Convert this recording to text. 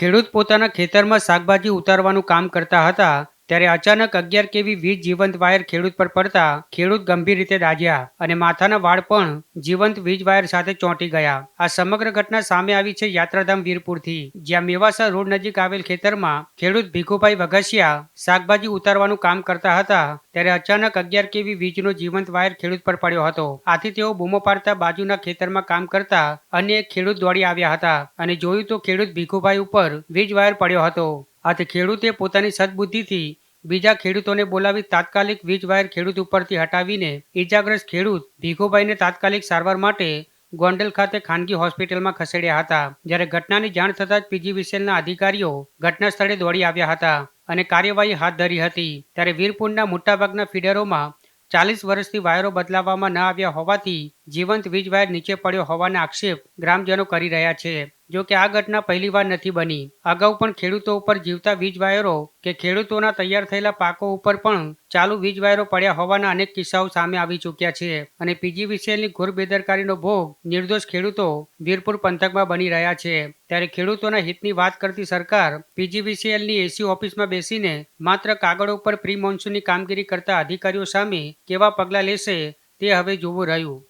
ખેડૂત પોતાના ખેતરમાં શાકભાજી ઉતારવાનું કામ કરતા હતા. ત્યારે અચાનક અગિયાર કેવી વીજ જીવંત વાયર ખેડૂત પર પડતા ખેડૂત ગંભીર રીતે દાઝ્યા અને માથાના વાળ પણ જીવંત વીજ વાયર સાથે ચોંટી ગયા. આ સમગ્ર ઘટના સામે આવી છે યાત્રાધામ વીરપુરથી, જ્યાં મેવાસા રોડ નજીક આવેલ ખેતરમાં ખેડૂત ભીખુભાઈ વઘસિયા શાકભાજી ઉતારવાનું કામ કરતા હતા, ત્યારે અચાનક અગિયાર કેવી વીજનો જીવંત વાયર ખેડૂત પર પડ્યો હતો. આથી તેઓ બૂમો પાડતા બાજુના ખેતરમાં કામ કરતા અન્ય એક ખેડૂત દોડી આવ્યા હતા અને જોયું તો ખેડૂત ભીખુભાઈ ઉપર વીજ વાયર પડ્યો હતો. આથી ખેડૂતે પોતાની સદબુદ્ધિથી બીજા ખેડૂતોને બોલાવી તાત્કાલિક વીજ વાયર ખેડૂત ઉપરથી હટાવીને ઈજાગ્રસ્ત ખેડૂત ભીખુભાઈને તાત્કાલિક સારવાર માટે ગોંડલ ખાતે ખાનગી હોસ્પિટલમાં ખસેડ્યા હતા. જ્યારે ઘટનાની જાણ થતાં જ પીજીવીસીએલના અધિકારીઓ ઘટના સ્થળે દોડી આવ્યા હતા અને કાર્યવાહી હાથ ધરી હતી. ત્યારે વીરપુરના મોટાભાગના ફીડરોમાં ચાલીસ વર્ષથી વાયરો બદલાવવામાં ન આવ્યા હોવાથી જીવંત વીજ વાયર નીચે પડ્યો હોવાના આક્ષેપ ગ્રામજનો કરી રહ્યા છે. જો કે આ ઘટના પહેલીવાર નથી બની. અગાઉ પણ ખેડૂતો ઉપર જીવતા વીજ વાયરો કે ખેડૂતોના તૈયાર થયેલા પાકો ઉપર પણ ચાલુ વીજ વાયરો પડ્યા હોવાના અનેક કિસ્સાઓ સામે આવી ચૂક્યા છે અને પીજીવીસીએલની ઘોર બેદરકારીનો ભોગ નિર્દોષ ખેડૂતો વીરપુર પંથકમાં બની રહ્યા છે. ત્યારે ખેડૂતોના હિતની વાત કરતી સરકાર પીજીવીસીએલની એસી ઓફિસમાં બેસીને માત્ર કાગળ ઉપર પ્રી મોન્સૂનની કામગીરી કરતા અધિકારીઓ સામે કેવા પગલાં લેશે તે હવે જોવું રહ્યું.